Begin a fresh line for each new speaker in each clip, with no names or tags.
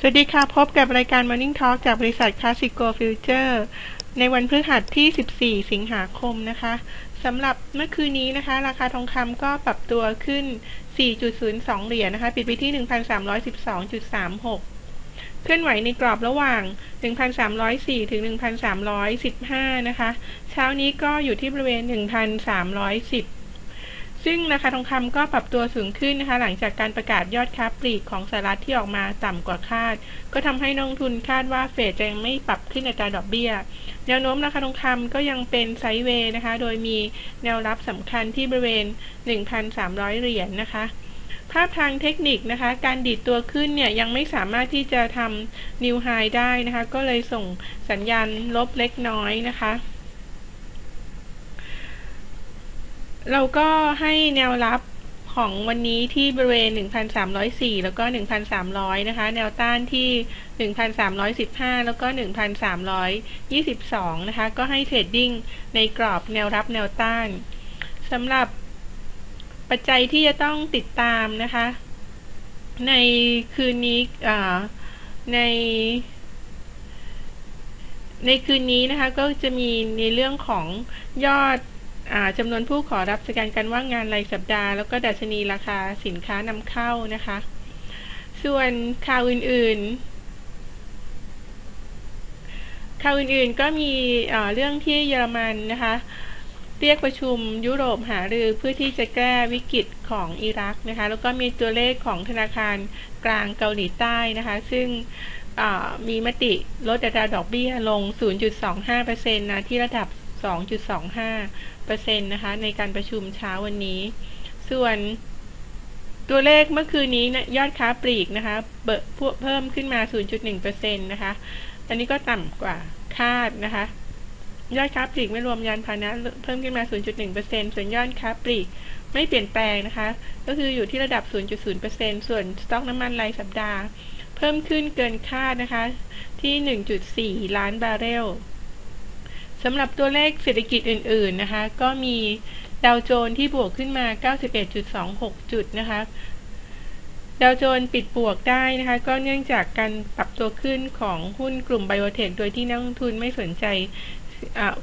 สวัสดีค่ะ พบกับรายการ Morning Talk จากบริษัท Classico Future ในวันพฤหัสที่ 14 สิงหาคมนะคะสำหรับเมื่อคืนนี้นะคะ ราคาทองคำก็ปรับตัวขึ้น 4.02 เหรียญนะคะ ปิดไปที่ 1,312.36เคลื่อนไหวในกรอบระหว่าง 1,304 ถึง 1,315 นะคะ เช้านี้ก็อยู่ที่บริเวณ 1,310 ซึ่งราคาทองคำก็ปรับตัวสูงขึ้นนะคะ หลังจากการประกาศยอดค้าปลีกของสหรัฐที่ออกมาต่ำกว่าคาด ก็ทำให้นักทุนคาดว่าเฟดจะยังไม่ปรับขึ้นอัตราดอกเบี้ย แนวโน้มราคาทองคำก็ยังเป็นไซด์เวย์นะคะ โดยมีแนวรับสำคัญที่บริเวณ 1,300 เหรียญนนะคะภาพทางเทคนิคนะคะ การดีดตัวขึ้นเนี่ยยังไม่สามารถที่จะทำนิวไฮได้นะคะ ก็เลยส่งสัญญาณลบเล็กน้อยนะคะ เราก็ให้แนวรับของวันนี้ที่บริเวณ 1,304 แล้วก็ 1,300 นะคะ แนวต้านที่ 1,315 แล้วก็ 1,322 นะคะ ก็ให้เทรดดิ้งในกรอบแนวรับแนวต้านสำหรับปัจจัยที่จะต้องติดตามนะคะ ในคืนนี้ใน ในคืนนี้นะคะ ก็จะมีในเรื่องของยอด จำนวนผู้ขอรับสแกนการว่างงานรายสัปดาห์ แล้วก็ดัชนีราคาสินค้านำเข้านะคะ ส่วนข่าวอื่นๆ ข่าวอื่นๆก็มีเรื่องที่เยอรมันนะคะเรียกประชุมยุโรปหารือเพื่อที่จะแก้วิกฤตของอิรักนะคะ แล้วก็มีตัวเลขของธนาคารกลางเกาหลีใต้นะคะ ซึ่งมีมติลดอัตราดอกเบี้ยลง 0.25%นะที่ระดับ 2.25เปอร์เซ็นต์นะคะในการประชุมเช้าวันนี้ ส่วนตัวเลขเมื่อคืนนี้นะยอดค้าปลีกนะคะเพิ่มขึ้นมา 0.1%เปอร์เซ็นต์นะคะ อันนี้ก็ต่ำกว่าคาดนะคะ ยอดค้าปลีกไม่รวมยานพาหนะเพิ่มขึ้นมา 0.1%ส่วนยอดค้าปลีกไม่เปลี่ยนแปลงนะคะ ก็คืออยู่ที่ระดับ 0.0%ส่วนสต็อกน้ำมันรายสัปดาห์ เพิ่มขึ้นเกินคาดนะคะที่ 1.4 ล้านบาร์เรล สำหรับตัวเลขเศรษฐกิจอื่น ๆ นะคะ ก็มีดาวโจนที่บวกขึ้นมา 91.26 จุดนะคะดาวโจนปิดบวกได้นะคะ ก็เนื่องจากการปรับตัวขึ้นของหุ้นกลุ่มไบโอเทคโดยที่นักลงทุนไม่สนใจ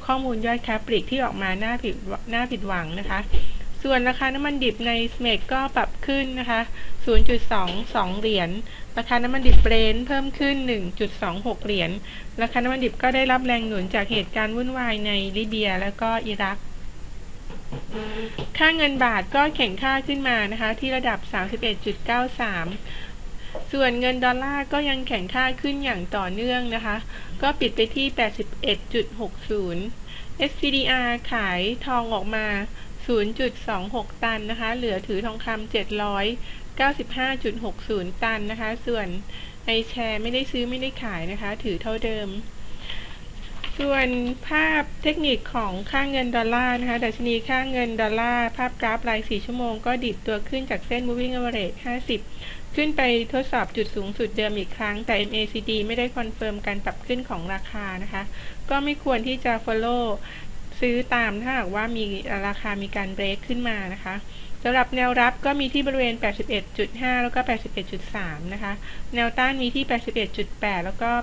ข้อมูลยอดค้าปลีกที่ออกมาหน้าผิดหน้าผิดหวังนะคะ ส่วนราคาน้ำมันดิบในสเมกก็ปรับขึ้นนะคะ 0.22 เหรียญ ราคาน้ำมันดิบเบรนท์เพิ่มขึ้น 1.26 เหรียญ ราคาน้ำมันดิบก็ได้รับแรงหนุนจากเหตุการณ์วุ่นวายในลิเบียแล้วก็อิรัก ค่าเงินบาทก็แข็งค่าขึ้นมานะคะ ที่ระดับ 31.93ส่วนเงินดอลลาร์ก็ยังแข็งค่าขึ้นอย่างต่อเนื่องนะคะ ก็ปิดไปที่ 81.60 SCDR ขายทองออกมา 0.26 ตันนะคะ เหลือถือทองคำ795.60 ตันนะคะ ส่วนไอแชร์ไม่ได้ซื้อไม่ได้ขายนะคะ ถือเท่าเดิม ส่วนภาพเทคนิคของค่างเงินดอลลาร์นะคะ ดัชนีค่างเงินดอลลาร์ภาพกราฟราย 4 ชั่วโมงก็ดิดตัวขึ้นจากเส้น moving average 50 ขึ้นไปทดสอบจุดสูงสุดเดิมอีกครั้ง แต่ MACD ไม่ได้คอนเฟิร์มการปรับขึ้นของราคานะคะ ก็ไม่ควรที่จะ follow ซื้อตามถ้าหากว่ามีราคามีการเบรกขึ้นมานะคะสำหรับแนวรับก็มีที่บริเวณ 81.5 แล้วก็ 81.3 นะคะ แนวต้านมีที่ 81.8 แล้วก็ 82.0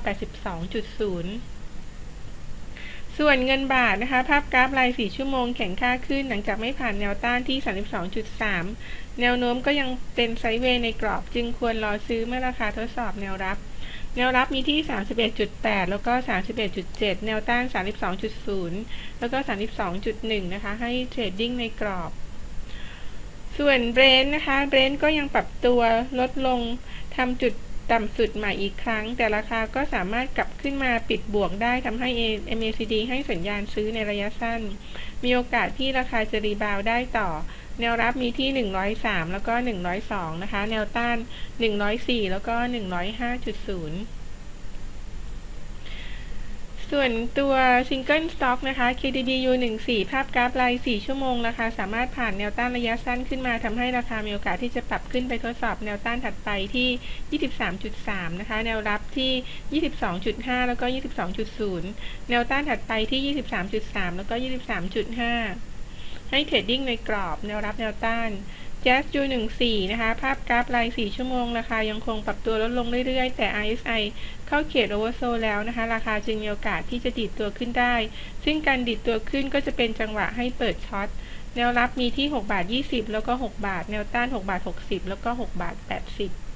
ส่วนเงินบาทนะคะ ภาพกราฟราย 4 ชั่วโมงแข็งค่าขึ้น หลังจากไม่ผ่านแนวต้านที่ 32.3 แนวโน้มก็ยังเป็นไซด์เวย์ในกรอบ จึงควรรอซื้อเมื่อราคาทดสอบแนวรับ แนวรับมีที่ 31.8 แล้วก็ 31.7 แนวต้าน 32.0 แล้วก็ 32.1 นะคะ ให้เทรดดิ้งในกรอบ ส่วนเบรนท์นะคะเบรนท์ก็ยังปรับตัวลดลงทำจุดต่ำสุดใหม่อีกครั้ง แต่ราคาก็สามารถกลับขึ้นมาปิดบวกได้ทำให้ MACD ให้สัญญาณซื้อในระยะสั้น มีโอกาสที่ราคาจะรีบาวได้ต่อ แนวรับมีที่ 103 แล้วก็ 102 นะคะ แนวต้าน 104 แล้วก็ 105.0 ส่วนตัวซิงเกิลสต็อกนะคะ KDDU 14 ภาพกราฟราย 4 ชั่วโมงราคาสามารถผ่านแนวต้านระยะสั้นขึ้นมาทำให้ราคามีโอกาสที่จะปรับขึ้นไปทดสอบแนวต้านถัดไปที่ 23.3 นะคะ แนวรับที่ 22.5 แล้วก็ 22.0 แนวต้านถัดไปที่ 23.3 แล้วก็ 23.5 ให้เทรดดิ้งในกรอบแนวรับแนวต้าน Jazz U14 นะคะ ภาพกราฟราย4ชั่วโมง ราคายังคงปรับตัวลดลงเรื่อยๆ แต่ RSI เข้าเขต Oversold แล้วนะคะ ราคาจึงมีโอกาสที่จะดิดตัวขึ้นได้ ซึ่งการดิดตัวขึ้นก็จะเป็นจังหวะให้เปิดช็อต แนวรับมีที่ 6 บาท 20 แล้วก็ 6 บาท แนวต้าน 6 บาท 60 แล้วก็ 6 บาท 80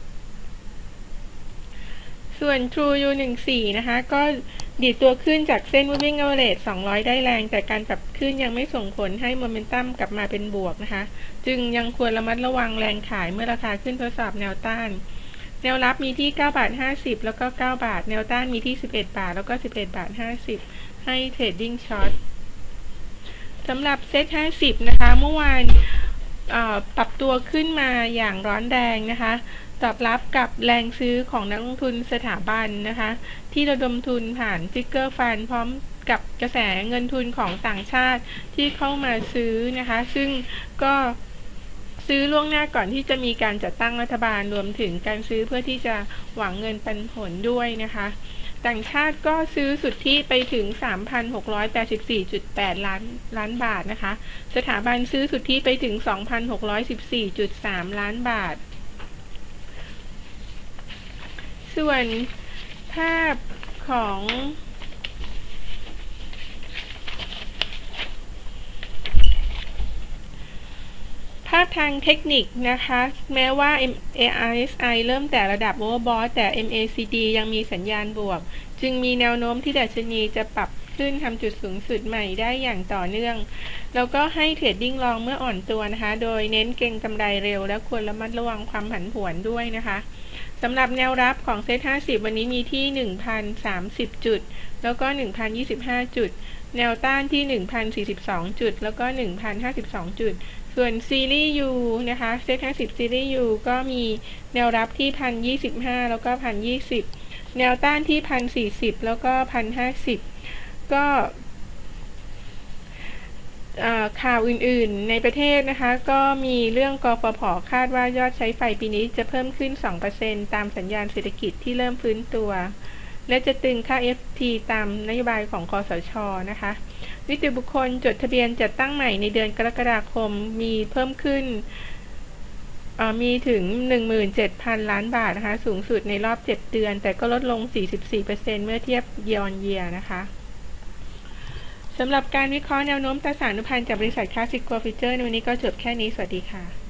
ส่วน True U14 นะคะ ก็ดีดตัวขึ้นจากเส้น moving average 200 ได้แรง แต่การปรับขึ้นยังไม่ส่งผลให้โมเมนตัมกลับมาเป็นบวกนะคะ จึงยังควรระมัดระวังแรงขายเมื่อราคาขึ้นทดสอบแนวต้าน แนวรับมีที่ 9 บาท 50 แล้วก็ 9 บาท แนวต้านมีที่ 11 บาท แล้วก็ 11 บาท 50 ให้เทรดดิ้งช็อตสำหรับเซ็ต50 นะคะ เมื่อวาน ปรับตัวขึ้นมาอย่างร้อนแรงนะคะ ตอบรับกับแรงซื้อของนักลงทุนสถาบันนะคะ ที่ระดมทุนผ่านฟิกเกอร์ฟันพร้อมกับกระแสเงินทุนของต่างชาติที่เข้ามาซื้อนะคะ ซึ่งก็ซื้อล่วงหน้าก่อนที่จะมีการจัดตั้งรัฐบาลรวมถึงการซื้อเพื่อที่จะหวังเงินปันผลด้วยนะคะ ต่างชาติก็ซื้อสุดที่ไปถึง 3,684.8 ล้านล้านบาทนะคะ สถาบันซื้อสุดที่ไปถึง 2,614.3 ล้านบาท ส่วนภาพของ ภาพทางเทคนิคนะคะ แม้ว่า MARSI เริ่มแต่ระดับ Overbought แต่ MACD ยังมีสัญญาณบวก จึงมีแนวโน้มที่ดัชนีจะปรับขึ้นทำจุดสูงสุดใหม่ได้อย่างต่อเนื่อง แล้วก็ให้เทรดดิ้งลองเมื่ออ่อนตัวนะคะ โดยเน้นเก็งกำไรเร็ว และควรระมัดระวังความผันผวนด้วยนะคะสำหรับแนวรับของเซ็ต50 วันนี้มีที่ 1,030 จุด แล้วก็ 1,025 จุด แนวต้านที่ 1,042 จุด แล้วก็ 1,052 จุด ส่วนซีรีส์ U นะคะเซต50ซีรีส์ U ก็มีแนวรับที่1,025แล้วก็1,020แนวต้านที่1,040แล้วก็1,050ก็ข่าวอื่นๆ ในประเทศนะคะ ก็มีเรื่องกฟผคาดว่ายอดใช้ไฟปีนี้จะเพิ่มขึ้น 2%ตามสัญญาณเศรษฐกิจที่เริ่มฟื้นตัว และจะตึงค่า FT ตามนโยบายของคอสชนะคะนิติบุคคลจดทะเบียนจัดตั้งใหม่ในเดือนกรกฎาคมมีเพิ่มขึ้นมีถึง 17,000 ล้านบาทนะคะ สูงสุดในรอบ 7 เดือน แต่ก็ลดลง 44%เมื่อเทียบเยอนเยียนะคะสำหรับการวิเคราะห์แนวโน้มตราสารนุพันธ์จากบริษัทคลาสสิกโกลฟิเจอร์ในวันนี้ก็จบแค่นี้ สวัสดีค่ะ